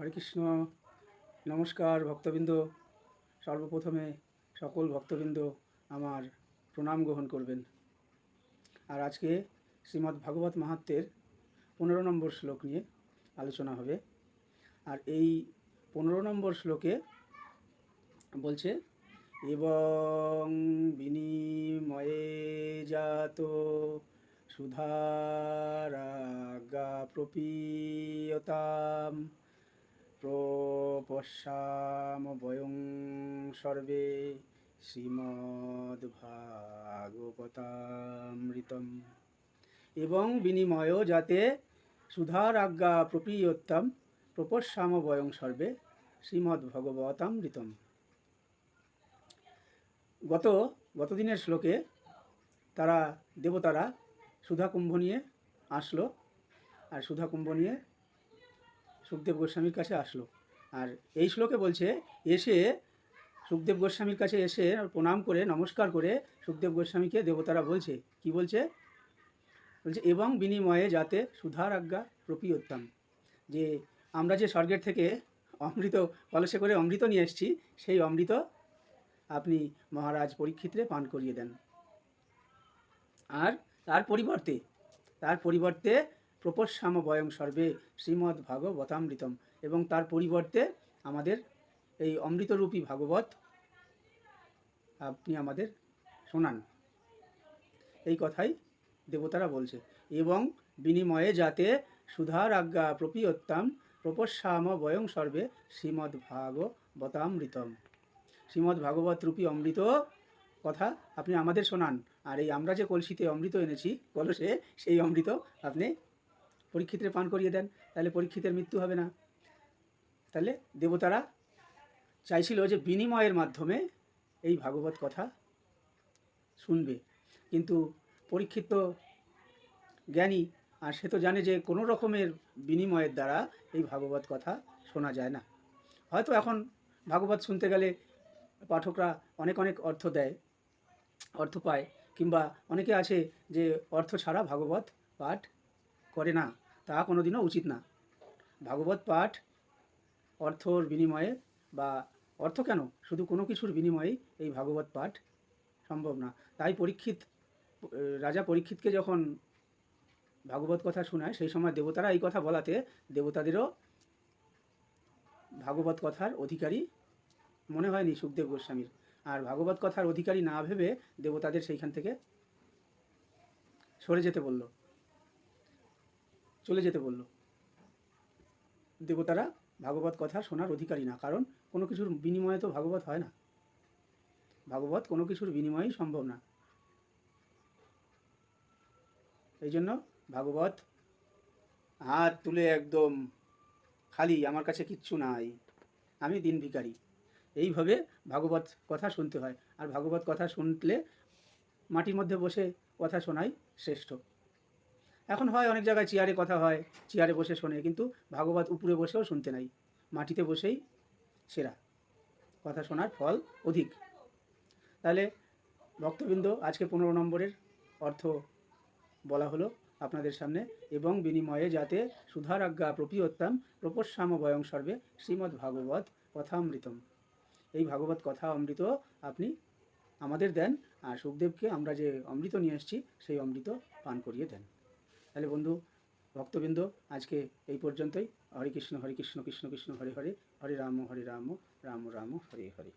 হরে কৃষ্ণ। নমস্কার ভক্তবৃন্দ। সর্বপ্রথমে সকল ভক্তবৃন্দ আমার প্রণাম গ্রহণ করবেন। আর আজকে শ্রীমদ্ ভাগবত মাহাত্মের পনেরো নম্বর শ্লোক নিয়ে আলোচনা হবে। আর এই পনেরো নম্বর শ্লোকে বলছে, এবং বিনিময়ে জাত সুধারাগা প্রপীয়তাম প্রপশ্যাম বয়ং সর্বে শ্রীমদ্ভাগবতামৃতম এবং বিনিময় যাতে সুধার আজ্ঞা প্রপীয়ত্তম, প্রপশ্যাম বয়ং সর্বে শ্রীমদ্ভগবতামৃতম। গত গত দিনের শ্লোকে তারা, দেবতারা সুধা কুম্ভ নিয়ে আসলো, আর সুধা কুম্ভ নিয়ে সুখদেব গোস্বামীর কাছে আসলো। আর এই শ্লোকে বলছে, এসে সুখদেব গোস্বামীর কাছে এসে প্রণাম করে, নমস্কার করে সুখদেব গোস্বামীকে দেবতারা বলছে। কি বলছে? বলছে, এবং বিনিময়ে যাতে সুধার আজ্ঞা প্রপিয়োত্তম। যে আমরা যে স্বর্গের থেকে অমৃত, কলসে করে অমৃত নিয়ে এসেছি, সেই অমৃত আপনি মহারাজ পরীক্ষিতরে পান করিয়ে দেন। আর তার পরিবর্তে তার পরিবর্তে প্রপশ্যাম বয়ং সর্বে শ্রীমদ্ ভাগবতামৃতম এবং তার পরিবর্তে আমাদের এই অমৃতরূপী ভাগবত আপনি আমাদের শোনান। এই কথাই দেবতারা বলছে। এবং বিনিময়ে যাতে সুধার আজ্ঞা প্রপিয়ত্তাম প্রপশ্যাম বয়ং সর্বে শ্রীমদ্ ভাগবতামৃতম শ্রীমদ্ ভাগবত রূপী অমৃত কথা আপনি আমাদের শোনান। আর এই আমরা যে কলসিতে অমৃত এনেছি, কলসে সেই অমৃত আপনি পরীক্ষিতের পান করিয়ে দেন, তাহলে পরীক্ষিতের মৃত্যু হবে না। তাহলে দেবতারা চাইছিল যে বিনিময়ের মাধ্যমে এই ভাগবত কথা শুনবে। কিন্তু পরীক্ষিত জ্ঞানী, আর সে তো জানে যে কোনো রকমের বিনিময়ের দ্বারা এই ভাগবত কথা শোনা যায় না। হয়তো এখন ভাগবত শুনতে গেলে পাঠকরা অনেক অনেক অর্থ দেয়, অর্থ পায়, কিংবা অনেকে আছে যে অর্থ ছাড়া ভাগবত পাঠ করে না। তা কোনোদিনও উচিত না। ভাগবত পাঠ অর্থর বিনিময়ে বা অর্থ কেন? শুধু কোনো কিছুর বিনিময়েই এই ভাগবত পাঠ সম্ভব না। তাই পরীক্ষিত, রাজা পরীক্ষিতকে যখন ভাগবত কথা শোনায়, সেই সময় দেবতারা এই কথা বলাতে দেবতাদেরও ভাগবত কথার অধিকারী মনে হয়নি সুখদেব গোস্বামীর। আর ভাগবত কথার অধিকারী না ভেবে দেবতাদের সেইখান থেকে সরে যেতে বলল। চলে যেতে বলল। দেবতারা ভাগবত কথা শোনার অধিকারী না, কারণ কোনো কিছুর বিনিময়ে তো ভাগবত হয় না। ভাগবত কোনো কিছুর বিনিময়েই সম্ভব না। এই জন্য ভাগবত, হাত তুলে একদম খালি, আমার কাছে কিচ্ছু নাই। আমি দিন ভিখারি। এইভাবে ভাগবত কথা শুনতে হয়। আর ভাগবত কথা শুনলে মাটির মধ্যে বসে কথা শোনাই শ্রেষ্ঠ। এখন হয় অনেক জায়গায় চেয়ারে কথা হয়, চেয়ারে বসে শোনে, কিন্তু ভাগবত উপরে বসেও শুনতে নাই। মাটিতে বসেই সেরা। কথা শোনার ফল অধিক। তাহলে ভক্তবৃন্দ, আজকে পনেরো নম্বরের অর্থ বলা হলো আপনাদের সামনে এবং বিনিময়ে যাতে সুধার আজ্ঞা প্রপিয়ত্তাম প্রপশ্যাম বয়ং সর্বে শ্রীমদ্ ভাগবত কথামৃতম। এই ভাগবত কথা অমৃত আপনি আমাদের দেন, আর সুখদেবকে আমরা যে অমৃত নিয়ে এসেছি, সেই অমৃত পান করিয়ে দেন। তাহলে বন্ধু, ভক্তবৃন্দ, আজকে এই পর্যন্তই। হরে কৃষ্ণ হরে কৃষ্ণ কৃষ্ণ কৃষ্ণ, হরে হরে। হরে রাম হরে রাম রাম রাম, হরে হরে।